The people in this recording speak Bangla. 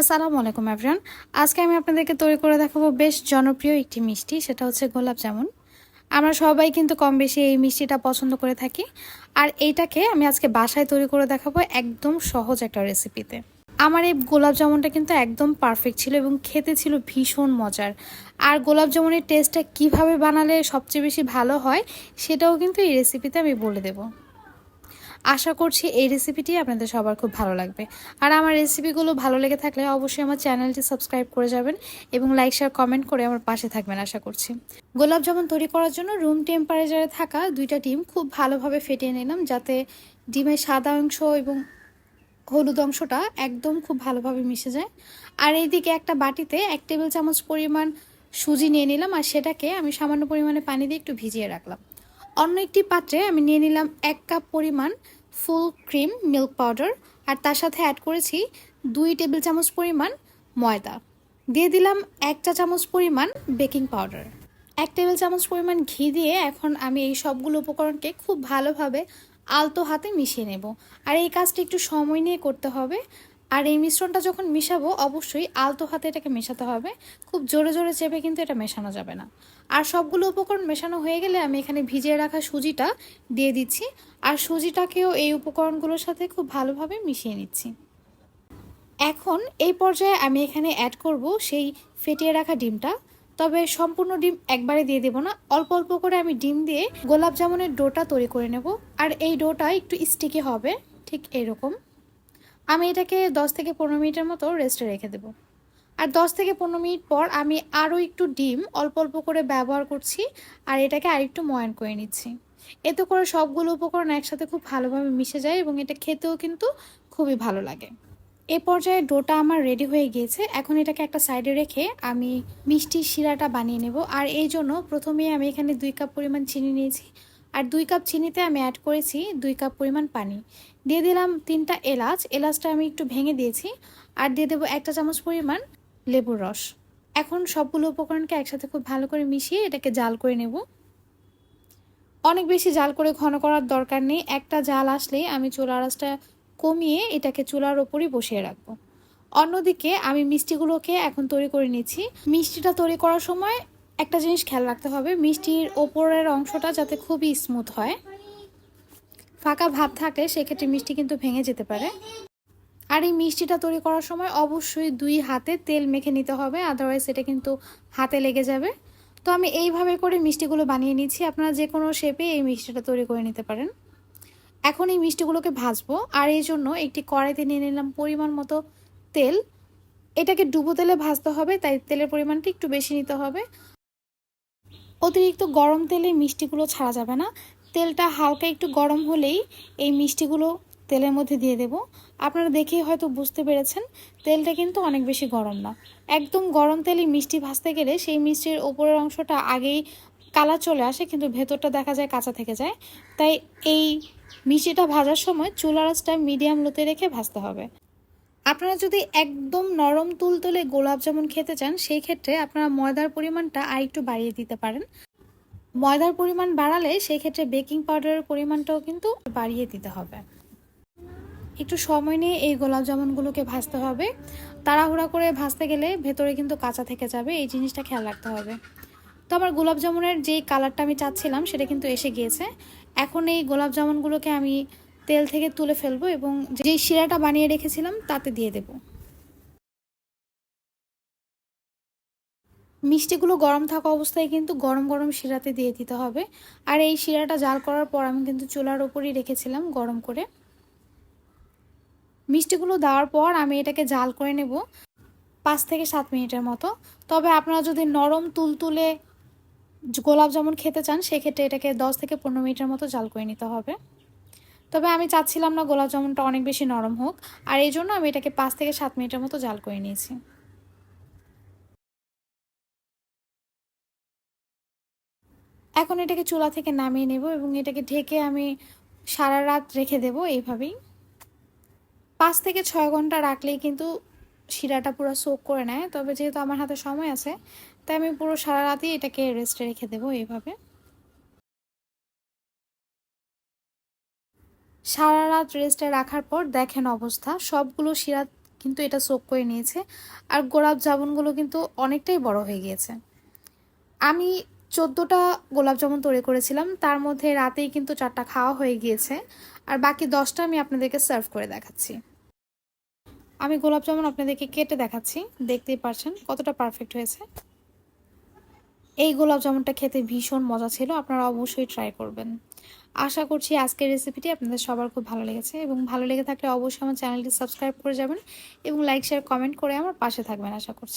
আসসালামু আলাইকুম এভরিওয়ান আজকে আমি আপনাদেরকে তৈরি করে দেখাবো বেশ জনপ্রিয় একটি মিষ্টি, সেটা হচ্ছে গোলাপ জামুন। আমরা সবাই কিন্তু কম বেশি এই মিষ্টিটা পছন্দ করে থাকি। আর এইটাকে আমি আজকে বাসায় তৈরি করে দেখাবো একদম সহজ একটা রেসিপিতে আমার এই গোলাপ জামুনটা কিন্তু একদম পারফেক্ট ছিল এবং খেতে ছিল ভীষণ মজার। আর গোলাপ জামুনের টেস্টটা কীভাবে বানালে সবচেয়ে বেশি ভালো হয়, সেটাও কিন্তু এই রেসিপিতে আমি বলে দেবো। আশা করছি এই রেসিপিটি আপনাদের সবার খুব ভালো লাগবে। আর আমার রেসিপিগুলো ভালো লেগে থাকলে অবশ্যই আমার চ্যানেলটি সাবস্ক্রাইব করে যাবেন এবং লাইক শেয়ার কমেন্ট করে আমার পাশে থাকবেন আশা করছি। গোলাপ জামুন তৈরি করার জন্য রুম টেম্পারেচারে থাকা দুইটা ডিম খুব ভালোভাবে ফেটিয়ে নিলাম যাতে ডিমের সাদা অংশ এবং হলুদ অংশটা একদম খুব ভালোভাবে মিশে যায়। আর এইদিকে একটা বাটিতে এক টেবিল চামচ পরিমাণ সুজি নিয়ে নিলাম আর সেটাকে আমি সামান্য পরিমাণে পানি দিয়ে একটু ভিজিয়ে রাখলাম। অন্য একটি পাত্রে আমি নিয়ে নিলাম এক কাপ পরিমাণ ফুল ক্রিম, মিল্ক পাউডার, আর তার সাথে অ্যাড করেছি দুই টেবিল চামচ পরিমাণ ময়দা। দিয়ে দিলাম এক চা চামচ পরিমাণ বেকিং পাউডার। এক টেবিল চামচ পরিমাণ ঘি দিয়ে এখন আমি এই সবগুলো উপকরণকে খুব ভালোভাবে আলতো হাতে মিশিয়ে নেব। আর এই কাজটি একটু সময় নিয়ে করতে হবে। আর এই মিশ্রণটা যখন মিশাবো, অবশ্যই আলতো হাতে এটাকে মেশাতে হবে। খুব জোরে জোরে চেপে কিন্তু এটা মেশানো যাবে না। আর সবগুলো উপকরণ মেশানো হয়ে গেলে আমি এখানে ভিজিয়ে রাখা সুজিটা দিয়ে দিচ্ছি। আর সুজিটাকেও এই উপকরণগুলোর সাথে খুব ভালোভাবে মিশিয়ে নিচ্ছি। এখন এই পর্যায়ে আমি এখানে অ্যাড করব সেই ফেটিয়ে রাখা ডিমটা। তবে সম্পূর্ণ ডিম একবারে দিয়ে দেবো না। অল্প অল্প করে আমি ডিম দিয়ে গোলাপ জামুনের ডোটা তৈরি করে নেব। আর এই ডোটা একটু স্টিকি হবে, ঠিক এরকম। আমি এটাকে 10 থেকে পনেরো মিনিটের মতো রেস্টে রেখে দেবো। আর 10 থেকে পনেরো মিনিট পর আমি আরও একটু ডিম অল্প অল্প করে ব্যবহার করছি আর এটাকে আরেকটু ময়ান করে নিচ্ছি। এতে করে সবগুলো উপকরণ একসাথে খুব ভালোভাবে মিশে যায় এবং এটা খেতেও কিন্তু খুবই ভালো লাগে। এ পর্যায়ে ডোটা আমার রেডি হয়ে গিয়েছে। এখন এটাকে একটা সাইডে রেখে আমি মিষ্টির শিরাটা বানিয়ে নেব। আর এই জন্য প্রথমে আমি এখানে দুই কাপ পরিমাণ চিনি নিয়েছি। আর দুই কাপ চিনিতে আমি অ্যাড করেছি দুই কাপ পরিমাণ পানি। দিয়ে দিলাম তিনটা এলাচ, এলাচটা আমি একটু ভেঙে দিয়েছি আর দিয়ে দেবো একটা চামচ পরিমাণ লেবুর রস। এখন সবগুলো উপকরণকে একসাথে খুব ভালো করে মিশিয়ে এটাকে জাল করে নেব। অনেক বেশি জাল করে ঘন করার দরকার নেই, একটা জাল আসলেই আমি চুলা আঁচটা কমিয়ে এটাকে চুলার ওপরই বসিয়ে রাখব। অন্যদিকে আমি মিষ্টিগুলোকে এখন তৈরি করে নিচ্ছি। মিষ্টিটা তৈরি করার সময় একটা জিনিস খেয়াল রাখতে হবে, মিষ্টির ওপরের অংশটা যাতে খুবই স্মুথ হয়। ফাঁকা ভাব থাকে সেক্ষেত্রে মিষ্টি কিন্তু ভেঙে যেতে পারে। আর এই মিষ্টিটা তৈরি করার সময় অবশ্যই দুই হাতে তেল মেখে নিতে হবে আদারওয়াইজ এটা কিন্তু হাতে লেগে যাবে। তো আমি এইভাবে করে মিষ্টিগুলো বানিয়ে নিচ্ছি, আপনারা যে কোনো শেপে এই মিষ্টিটা তৈরি করে নিতে পারেন। এখন এই মিষ্টিগুলোকে ভাজবো, আর এই জন্য একটি কড়াইতে নিয়ে নিলাম পরিমাণ মতো তেল। এটাকে ডুবো তেলে ভাজতে হবে, তাই তেলের পরিমাণটা একটু বেশি নিতে হবে। অতিরিক্ত গরম তেলে মিষ্টিগুলো ছাড়া যাবে না। তেলটা হালকা একটু গরম হলেই এই মিষ্টিগুলো তেলের মধ্যে দিয়ে দেব। আপনারা দেখেই হয়তো বুঝতে পেরেছেন, তেলটা কিন্তু অনেক বেশি গরম না। একদম গরম তেলে মিষ্টি ভাজতে গেলে সেই মিষ্টির ওপরের অংশটা আগেই কালা চলে আসে, কিন্তু ভেতরটা দেখা যায় কাঁচা থেকে যায়। তাই এই মিষ্টিটা ভাজার সময় চুলার মিডিয়াম লোতে রেখে ভাজতে হবে। আপনারা যদি একদম নরম তুলতুলে গোলাপ জামুন খেতে চান, সেই ক্ষেত্রে আপনারা ময়দার পরিমাণটা আর একটু বাড়িয়ে দিতে পারেন। ময়দার পরিমাণ বাড়ালে সেই ক্ষেত্রে বেকিং পাউডারের পরিমাণটাও কিন্তু বাড়িয়ে দিতে হবে। একটু সময় নিয়ে এই গোলাপ জামুনগুলোকে ভাজতে হবে। তাড়াহুড়া করে ভাজতে গেলে ভেতরে কিন্তু কাঁচা থেকে যাবে, এই জিনিসটা খেয়াল রাখতে হবে। তো আমার গোলাপ জামুনের যেই কালারটা আমি চাচ্ছিলাম, সেটা কিন্তু এসে গিয়েছে। এখন এই গোলাপ জামুনগুলোকে আমি তেল থেকে তুলে ফেলব এবং যেই শিরাটা বানিয়ে রেখেছিলাম, তাতে দিয়ে দেব। মিষ্টিগুলো গরম থাকা অবস্থায় কিন্তু গরম গরম শিরাতে দিয়ে দিতে হবে। আর এই শিরাটা জাল করার পর আমি কিন্তু চুলার ওপরই রেখেছিলাম গরম করে। মিষ্টিগুলো দেওয়ার পর আমি এটাকে জাল করে নেব পাঁচ থেকে সাত মিনিটের মতো। তবে আপনারা যদি নরম তুলতুলে গোলাপ জামুন খেতে চান, সেক্ষেত্রে এটাকে দশ থেকে পনেরো মিনিটের মতো জাল করে নিতে হবে। তবে আমি চাচ্ছিলাম না গোলাপ জামুনটা অনেক বেশি নরম হোক, আর এই জন্য আমি এটাকে পাঁচ থেকে সাত মিনিটের মতো জাল করে নিয়েছি। এখন এটাকে চুলা থেকে নামিয়ে নেব এবং এটাকে ঢেকে আমি সারা রাত রেখে দেব এইভাবেই। পাঁচ থেকে ছয় ঘণ্টা রাখলেই কিন্তু শিরাটা পুরো সোক করে নেয়, তবে যেহেতু আমার হাতে সময় আছে, তাই আমি পুরো সারা রাতই এটাকে রেস্টে রেখে দেবো এইভাবে। সারা রাত রেস্টে রাখার পর দেখেন অবস্থা। সবগুলো শিরা কিন্তু এটা সোক করে নিয়েছে। আর গোলাপ জামুনগুলো কিন্তু অনেকটাই বড় হয়ে গিয়েছে। আমি চোদ্দোটা গোলাপ জামুন তৈরি করেছিলাম। তার মধ্যে রাতেই কিন্তু চারটা খাওয়া হয়ে গিয়েছে। আর বাকি দশটা আমি আপনাদেরকে সার্ভ করে দেখাচ্ছি। আমি গোলাপ জামুন আপনাদেরকে কেটে দেখাচ্ছি। দেখতেই পারছেন কতটা পারফেক্ট হয়েছে। এই গোলাপ জামুনটা খেতে ভীষণ মজা ছিল। আপনারা অবশ্যই ট্রাই করবেন। আশা করছি আজকের রেসিপিটি আপনাদের সবার খুব ভালো লেগেছে এবং ভালো লেগে থাকলে অবশ্যই আমার চ্যানেলটি সাবস্ক্রাইব করে যাবেন এবং লাইক শেয়ার কমেন্ট করে আমার পাশে থাকবেন, আশা করছি।